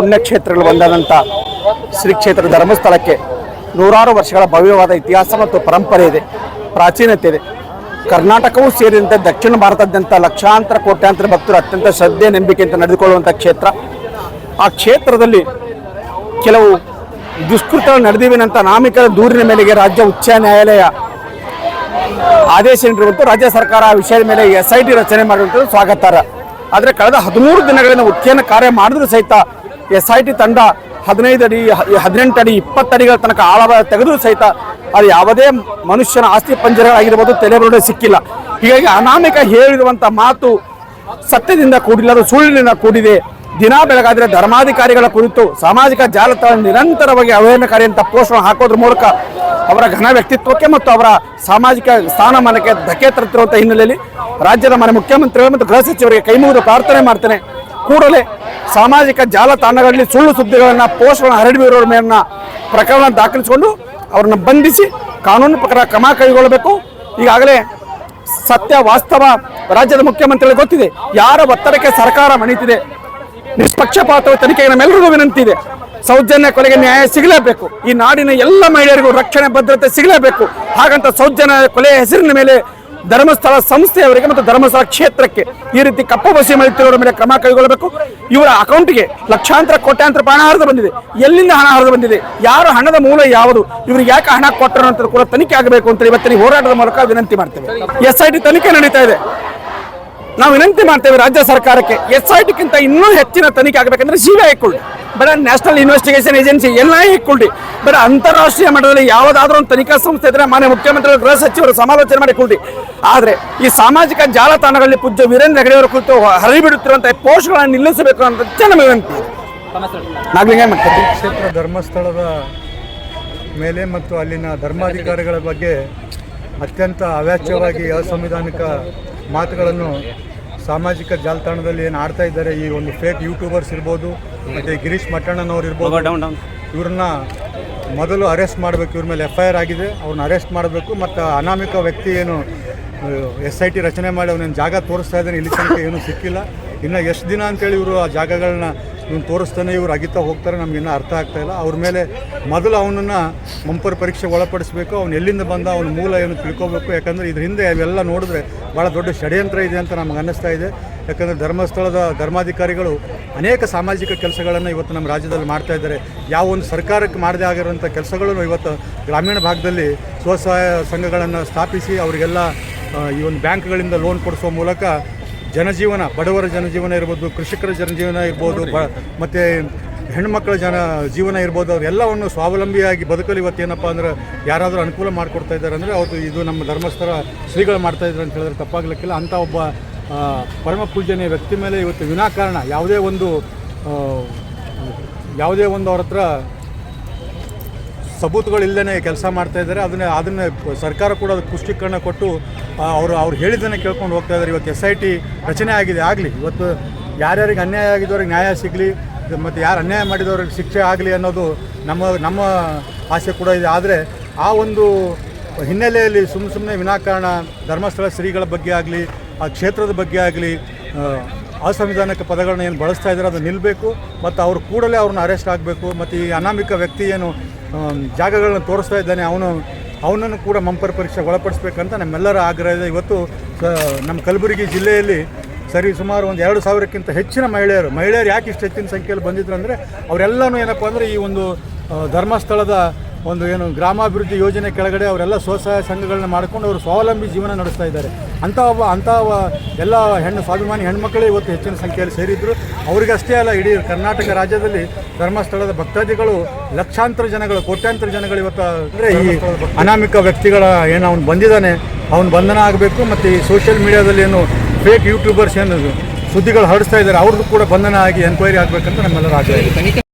ಪುಣ್ಯಕ್ಷೇತ್ರಗಳು ಒಂದಾದಂಥ ಶ್ರೀ ಕ್ಷೇತ್ರ ಧರ್ಮಸ್ಥಳಕ್ಕೆ ನೂರಾರು ವರ್ಷಗಳ ಭವ್ಯವಾದ ಇತಿಹಾಸ ಮತ್ತು ಪರಂಪರೆ ಇದೆ, ಪ್ರಾಚೀನತೆ ಇದೆ. ಕರ್ನಾಟಕವೂ ಸೇರಿದಂತೆ ದಕ್ಷಿಣ ಭಾರತದಾದ್ಯಂತ ಲಕ್ಷಾಂತರ ಕೋಟ್ಯಾಂತರ ಭಕ್ತರು ಅತ್ಯಂತ ಶ್ರದ್ಧೆ ಅಂತ ನಡೆದುಕೊಳ್ಳುವಂಥ ಕ್ಷೇತ್ರ. ಆ ಕ್ಷೇತ್ರದಲ್ಲಿ ಕೆಲವು ದುಷ್ಕೃತಗಳು ನಡೆದಿವೆನಂತ ನಾಮಿಕರ ದೂರಿನ ಮೇಲೆಗೆ ರಾಜ್ಯ ಉಚ್ಚ ನ್ಯಾಯಾಲಯ ಆದೇಶ ನೀಡಿರುವಂಥ ರಾಜ್ಯ ಸರ್ಕಾರ ಆ ವಿಷಯದ ಮೇಲೆ ಎಸ್ ಐ ಟಿ ರಚನೆ ಮಾಡಿರುವಂಥದ್ದು ಸ್ವಾಗತಾರ ಆದರೆ ಕಳೆದ ಹದಿಮೂರು ದಿನಗಳಿಂದ ಉತ್ಖನನ ಕಾರ್ಯ ಮಾಡಿದ್ರು ಸಹಿತ ಎಸ್ ಐ ಟಿ ತಂಡ ಹದಿನೈದು ಅಡಿ ಹದಿನೆಂಟು ಅಡಿ, ಇಪ್ಪತ್ತು ಅಡಿಗಳ ತನಕ ಆಳವ ತೆಗೆದು ಸಹಿತ ಅದು ಯಾವುದೇ ಮನುಷ್ಯನ ಆಸ್ತಿ ಪಂಜರಗಳಾಗಿರ್ಬೋದು ತಲೆಬರಡೆ ಸಿಕ್ಕಿಲ್ಲ. ಹೀಗಾಗಿ ಅನಾಮಿಕ ಹೇಳಿರುವಂಥ ಮಾತು ಸತ್ಯದಿಂದ ಕೂಡಿಲ್ಲ, ಅದು ಸುಳ್ಳಿನಿಂದ ಕೂಡಿದೆ. ದಿನ ಬೆಳಗಾದರೆ ಧರ್ಮಾಧಿಕಾರಿಗಳ ಕುರಿತು ಸಾಮಾಜಿಕ ಜಾಲತಾಣ ನಿರಂತರವಾಗಿ ಅವಹೇಳನಕಾರಿ ಅಂತ ಪೋಷಣ ಹಾಕೋದ್ರ ಮೂಲಕ ಅವರ ಘನ ವ್ಯಕ್ತಿತ್ವಕ್ಕೆ ಮತ್ತು ಅವರ ಸಾಮಾಜಿಕ ಸ್ಥಾನಮಾನಕ್ಕೆ ಧಕ್ಕೆ ತರುತ್ತಿರುವಂಥ ಹಿನ್ನೆಲೆಯಲ್ಲಿ ರಾಜ್ಯದ ಮನೆ ಮುಖ್ಯಮಂತ್ರಿಗಳು ಮತ್ತು ಗೃಹ ಸಚಿವರಿಗೆ ಕೈ ಮುಗಿದು ಪ್ರಾರ್ಥನೆ ಮಾಡ್ತೇನೆ. ಕೂಡಲೇ ಸಾಮಾಜಿಕ ಜಾಲತಾಣಗಳಲ್ಲಿ ಸುಳ್ಳು ಸುದ್ದಿಗಳನ್ನು, ಪೋಸ್ಟ್ಗಳನ್ನು ಹರಡಿರೋ ಮೇಲಿನ ಪ್ರಕರಣ ದಾಖಲಿಸಿಕೊಂಡು ಅವರನ್ನು ಬಂಧಿಸಿ ಕಾನೂನು ಪ್ರಕಾರ ಕ್ರಮ ಕೈಗೊಳ್ಳಬೇಕು. ಈಗಾಗಲೇ ಸತ್ಯ ವಾಸ್ತವ ರಾಜ್ಯದ ಮುಖ್ಯಮಂತ್ರಿಗಳಿಗೆ ಗೊತ್ತಿದೆ. ಯಾರ ಒತ್ತಡಕ್ಕೆ ಸರ್ಕಾರ ಮಣಿತಿದೆ? ನಿಷ್ಪಕ್ಷಪಾತ ತನಿಖೆಗೆ ನಮ್ಮೆಲ್ಲರಿಗೂ ವಿನಂತಿ ಇದೆ. ಸೌಜನ್ಯ ಕೊಲೆಗೆ ನ್ಯಾಯ ಸಿಗಲೇಬೇಕು. ಈ ನಾಡಿನ ಎಲ್ಲ ಮಹಿಳೆಯರಿಗೂ ರಕ್ಷಣೆ, ಭದ್ರತೆ ಸಿಗಲೇಬೇಕು. ಹಾಗಂತ ಸೌಜನ್ಯ ಕೊಲೆಯ ಹೆಸರಿನ ಮೇಲೆ ಧರ್ಮಸ್ಥಳ ಸಂಸ್ಥೆಯವರಿಗೆ ಮತ್ತು ಧರ್ಮಸ್ಥಳ ಕ್ಷೇತ್ರಕ್ಕೆ ಈ ರೀತಿ ಕಪ್ಪು ಬಸಿ ಮಾಡುತ್ತಿರುವವರ ಮೇಲೆ ಕ್ರಮ ಕೈಗೊಳ್ಳಬೇಕು. ಇವರ ಅಕೌಂಟ್ಗೆ ಲಕ್ಷಾಂತರ, ಕೋಟ್ಯಾಂತರ ಹಣ ಹರಿದು ಬಂದಿದೆ. ಎಲ್ಲಿಂದ ಹಣ ಹರಿದು ಬಂದಿದೆ? ಯಾರು ಹಣದ ಮೂಲ ಯಾವುದು? ಇವ್ರಿಗೆ ಯಾಕೆ ಹಣ ಕೊಟ್ಟರು ಅಂತ ಕೂಡ ತನಿಖೆ ಆಗಬೇಕು ಅಂತ ಇವತ್ತಿನ ಹೋರಾಟದ ಮೂಲಕ ವಿನಂತಿ ಮಾಡ್ತೇವೆ. ಎಸ್ ಐ ಟಿ ತನಿಖೆ ನಡೀತಾ ಇದೆ. ನಾವು ವಿನಂತಿ ಮಾಡ್ತೇವೆ ರಾಜ್ಯ ಸರ್ಕಾರಕ್ಕೆ. ಎಸ್ ಐ ಟಿಗಿಂತ ಇನ್ನೂ ಹೆಚ್ಚಿನ ತನಿಖೆ ಆಗಬೇಕಂದ್ರೆ ಸಿ ಬಿ ಐ ಇಟ್ಕೊಳ್ಳಿ ಬೇಡ ನ್ಯಾಷನಲ್ ಇನ್ವೆಸ್ಟಿಗೇಷನ್ ಏಜೆನ್ಸಿ, ಎಲ್ಲ ಇಟ್ಕೊಳ್ಳಿ ಬೇಡ ಅಂತಾರಾಷ್ಟ್ರೀಯ ಮಟ್ಟದಲ್ಲಿ ಯಾವುದಾದ್ರೂ ಒಂದು ತನಿಖಾ ಸಂಸ್ಥೆ ಇದ್ರೆ ಮಾನ್ಯ ಮುಖ್ಯಮಂತ್ರಿಗಳು, ಗೃಹ ಸಚಿವರು ಸಮಾಲೋಚನೆ ಮಾಡಿಕೊಳ್ಳಿ ಆದರೆ ಈ ಸಾಮಾಜಿಕ ಜಾಲತಾಣಗಳಲ್ಲಿ ಪೂಜ್ಯ ವೀರೇಂದ್ರ ಹೆಗಡೆಯವರ ಕುರಿತು ಹರಿಬಿಡುತ್ತಿರುವಂತಹ ಪೋಸ್ಟ್ಗಳನ್ನು ನಿಲ್ಲಿಸಬೇಕು ಅಂತ ಜನ ವಿನಂತಿ ಕ್ಷೇತ್ರ ಧರ್ಮಸ್ಥಳದ ಮೇಲೆ ಮತ್ತು ಅಲ್ಲಿನ ಧರ್ಮಾಧಿಕಾರಿಗಳ ಬಗ್ಗೆ ಅತ್ಯಂತ ಅವ್ಯಾಚ್ಯವಾಗಿ ಅಸಂವಿಧಾನಿಕ ಮಾತುಗಳನ್ನು ಸಾಮಾಜಿಕ ಜಾಲತಾಣದಲ್ಲಿ ಏನು ಆಡ್ತಾ ಇದ್ದಾರೆ, ಈ ಒಂದು ಫೇಕ್ ಯೂಟ್ಯೂಬರ್ಸ್ ಇರ್ಬೋದು ಮತ್ತು ಗಿರೀಶ್ ಮಟ್ಟಣ್ಣನವ್ರು ಇರ್ಬೋದು. ಇವ್ರನ್ನ ಮೊದಲು ಅರೆಸ್ಟ್ ಮಾಡಬೇಕು ಇವ್ರ ಮೇಲೆ ಎಫ್ ಐ ಆರ್ ಆಗಿದೆ. ಅವ್ರನ್ನ ಅರೆಸ್ಟ್ ಮಾಡಬೇಕು. ಮತ್ತು ಅನಾಮಿಕ ವ್ಯಕ್ತಿ ಏನು ಎಸ್ ಐ ಟಿ ರಚನೆ ಮಾಡಿ ಅವನೇನು ಜಾಗ ತೋರಿಸ್ತಾ ಇದ್ದಾನೆ ಇಲ್ಲಿ ತನಕ ಏನೂ ಸಿಕ್ಕಿಲ್ಲ. ಇನ್ನು ಎಷ್ಟು ದಿನ ಅಂತೇಳಿ ಇವರು ಆ ಜಾಗಗಳನ್ನ ಇವ್ನು ತೋರಿಸ್ತಾನೆ, ಇವ್ರು ಅಗಿತಾ ಹೋಗ್ತಾರೆ, ನಮ್ಗೆ ಇನ್ನೂ ಅರ್ಥ ಆಗ್ತಾ ಇಲ್ಲ. ಅವ್ರ ಮೇಲೆ ಮೊದಲು ಅವನನ್ನು ಮಂಪರ್ ಪರೀಕ್ಷೆ ಒಳಪಡಿಸಬೇಕು, ಅವ್ನು ಎಲ್ಲಿಂದ ಬಂದ, ಅವನ ಮೂಲ ಏನು ತಿಳ್ಕೊಬೇಕು. ಯಾಕಂದರೆ ಇದ್ರ ಹಿಂದೆ ಅವೆಲ್ಲ ನೋಡಿದ್ರೆ ಭಾಳ ದೊಡ್ಡ ಷಡ್ಯಂತ್ರ ಇದೆ ಅಂತ ನಮ್ಗೆ ಅನ್ನಿಸ್ತಾ ಇದೆ. ಯಾಕಂದರೆ ಧರ್ಮಸ್ಥಳದ ಧರ್ಮಾಧಿಕಾರಿಗಳು ಅನೇಕ ಸಾಮಾಜಿಕ ಕೆಲಸಗಳನ್ನು ಇವತ್ತು ನಮ್ಮ ರಾಜ್ಯದಲ್ಲಿ ಮಾಡ್ತಾ ಇದ್ದಾರೆ. ಯಾವ ಒಂದು ಸರ್ಕಾರಕ್ಕೆ ಮಾಡದೇ ಆಗಿರುವಂಥ ಕೆಲಸಗಳನ್ನು ಇವತ್ತು ಗ್ರಾಮೀಣ ಭಾಗದಲ್ಲಿ ಸ್ವಸಹಾಯ ಸಂಘಗಳನ್ನು ಸ್ಥಾಪಿಸಿ ಅವರಿಗೆಲ್ಲ ಈ ಒಂದು ಬ್ಯಾಂಕ್ಗಳಿಂದ ಲೋನ್ ಕೊಡಿಸುವ ಮೂಲಕ ಜನಜೀವನ, ಬಡವರ ಜನಜೀವನ ಇರ್ಬೋದು, ಕೃಷಿಕರ ಜನಜೀವನ ಇರ್ಬೋದು, ಬ ಮತ್ತು ಹೆಣ್ಮಕ್ಳ ಜನ ಜೀವನ ಇರ್ಬೋದು, ಅವರೆಲ್ಲವನ್ನು ಸ್ವಾವಲಂಬಿಯಾಗಿ ಬದುಕಲು ಇವತ್ತೇನಪ್ಪ ಅಂದ್ರೆ ಯಾರಾದರೂ ಅನುಕೂಲ ಮಾಡಿಕೊಡ್ತಾ ಇದ್ದಾರೆ ಅಂದರೆ ಅವರು ಇದು ನಮ್ಮ ಧರ್ಮಸ್ಥಳ ಶ್ರೀಗಳು ಮಾಡ್ತಾ ಇದ್ದಾರೆ ಅಂತ ಹೇಳಿದ್ರೆ ತಪ್ಪಾಗ್ಲಿಕ್ಕಿಲ್ಲ. ಅಂಥ ಒಬ್ಬ ಪರಮ ಪೂಜನೀಯ ವ್ಯಕ್ತಿ ಮೇಲೆ ಇವತ್ತು ವಿನಾಕಾರಣ ಯಾವುದೇ ಒಂದು ಯಾವುದೇ ಒಂದು ಅವ್ರ ಹತ್ರ ಸಬೂತುಗಳಿಲ್ಲದೇ ಕೆಲಸ ಮಾಡ್ತಾ ಇದ್ದಾರೆ. ಅದನ್ನ ಅದನ್ನ ಸರ್ಕಾರ ಕೂಡ ಅದಕ್ಕೆ ಪುಷ್ಟೀಕರಣ ಕೊಟ್ಟು ಅವರು, ಅವ್ರು ಹೇಳಿದ್ದನ್ನು ಕೇಳ್ಕೊಂಡು ಹೋಗ್ತಾ ಇದ್ದಾರೆ. ಇವತ್ತು ಎಸ್ ಐ ಟಿ ರಚನೆ ಆಗಿದೆ, ಆಗಲಿ. ಇವತ್ತು ಯಾರ್ಯಾರಿಗೆ ಅನ್ಯಾಯ ಆಗಿದ್ದವ್ರಿಗೆ ನ್ಯಾಯ ಸಿಗಲಿ, ಮತ್ತು ಯಾರು ಅನ್ಯಾಯ ಮಾಡಿದವ್ರಿಗೆ ಶಿಕ್ಷೆ ಆಗಲಿ ಅನ್ನೋದು ನಮ್ಮ ನಮ್ಮ ಆಸೆ ಕೂಡ ಇದೆ. ಆದರೆ ಆ ಒಂದು ಹಿನ್ನೆಲೆಯಲ್ಲಿ ಸುಮ್ಮ ಸುಮ್ಮನೆ ವಿನಾಕಾರಣ ಧರ್ಮಸ್ಥಳ ಶ್ರೀಗಳ ಬಗ್ಗೆ ಆಗಲಿ, ಆ ಕ್ಷೇತ್ರದ ಬಗ್ಗೆ ಆಗಲಿ ಅಸಂವಿಧಾನಿಕ ಪದಗಳನ್ನ ಏನು ಬಳಸ್ತಾ ಇದ್ದಾರೆ ಅದು ನಿಲ್ಲಬೇಕು ಮತ್ತು ಅವರು ಕೂಡಲೇ ಅವ್ರನ್ನ ಅರೆಸ್ಟ್ ಆಗಬೇಕು. ಮತ್ತು ಈ ಅನಾಮಿಕ ವ್ಯಕ್ತಿ ಏನು ಜಾಗಗಳನ್ನ ತೋರಿಸ್ತಾ ಇದ್ದಾನೆ. ಅವನು, ಅವನನ್ನು ಕೂಡ ಮಂಪರ್ ಪರೀಕ್ಷೆಗೆ ಒಳಪಡಿಸ್ಬೇಕಂತ ನಮ್ಮೆಲ್ಲರ ಆಗ್ರಹ ಇದೆ. ಇವತ್ತು ನಮ್ಮ ಕಲಬುರಗಿ ಜಿಲ್ಲೆಯಲ್ಲಿ ಸರಿ ಸುಮಾರು ಒಂದು ಎರಡು ಸಾವಿರಕ್ಕಿಂತ ಹೆಚ್ಚಿನ ಮಹಿಳೆಯರು ಮಹಿಳೆಯರು ಯಾಕೆ ಇಷ್ಟು ಹೆಚ್ಚಿನ ಸಂಖ್ಯೆಯಲ್ಲಿ ಬಂದಿದ್ರು ಅಂದರೆ, ಅವರೆಲ್ಲನೂ ಏನಪ್ಪ ಅಂದರೆ ಈ ಒಂದು ಧರ್ಮಸ್ಥಳದ ಒಂದು ಏನು ಗ್ರಾಮಾಭಿವೃದ್ಧಿ ಯೋಜನೆ ಕೆಳಗಡೆ ಅವರೆಲ್ಲ ಸ್ವಸಹಾಯ ಸಂಘಗಳನ್ನ ಮಾಡ್ಕೊಂಡು ಅವರು ಸ್ವಾವಲಂಬಿ ಜೀವನ ನಡೆಸ್ತಾ ಇದ್ದಾರೆ. ಅಂಥ ಒಬ್ಬ ಅಂಥ ಎಲ್ಲ ಹೆಣ್ಣು, ಸ್ವಾಭಿಮಾನಿ ಹೆಣ್ಮಕ್ಳೇ ಇವತ್ತು ಹೆಚ್ಚಿನ ಸಂಖ್ಯೆಯಲ್ಲಿ ಸೇರಿದ್ರು. ಅವರಿಗಷ್ಟೇ ಅಲ್ಲ, ಇಡೀ ಕರ್ನಾಟಕ ರಾಜ್ಯದಲ್ಲಿ ಧರ್ಮಸ್ಥಳದ ಭಕ್ತಾದಿಗಳು, ಲಕ್ಷಾಂತರ ಜನಗಳು, ಕೋಟ್ಯಾಂತರ ಜನಗಳು ಇವತ್ತು, ಅಂದರೆ ಈ ಅನಾಮಿಕ ವ್ಯಕ್ತಿಗಳ ಏನು ಅವ್ನು ಬಂದಿದ್ದಾನೆ, ಅವನು ಬಂಧನ ಆಗಬೇಕು ಮತ್ತು ಈ ಸೋಷಿಯಲ್ ಮೀಡಿಯಾದಲ್ಲಿ ಏನು ಫೇಕ್ ಯೂಟ್ಯೂಬರ್ಸ್ ಏನು ಸುದ್ದಿಗಳು ಹರಡಿಸ್ತಾ ಇದ್ದಾರೆ, ಅವ್ರದ್ದು ಕೂಡ ಬಂಧನ ಆಗಿ ಎನ್ಕ್ವೈರಿ ಆಗಬೇಕಂತ ನಮ್ಮೆಲ್ಲರ ಆಗ್ತಾ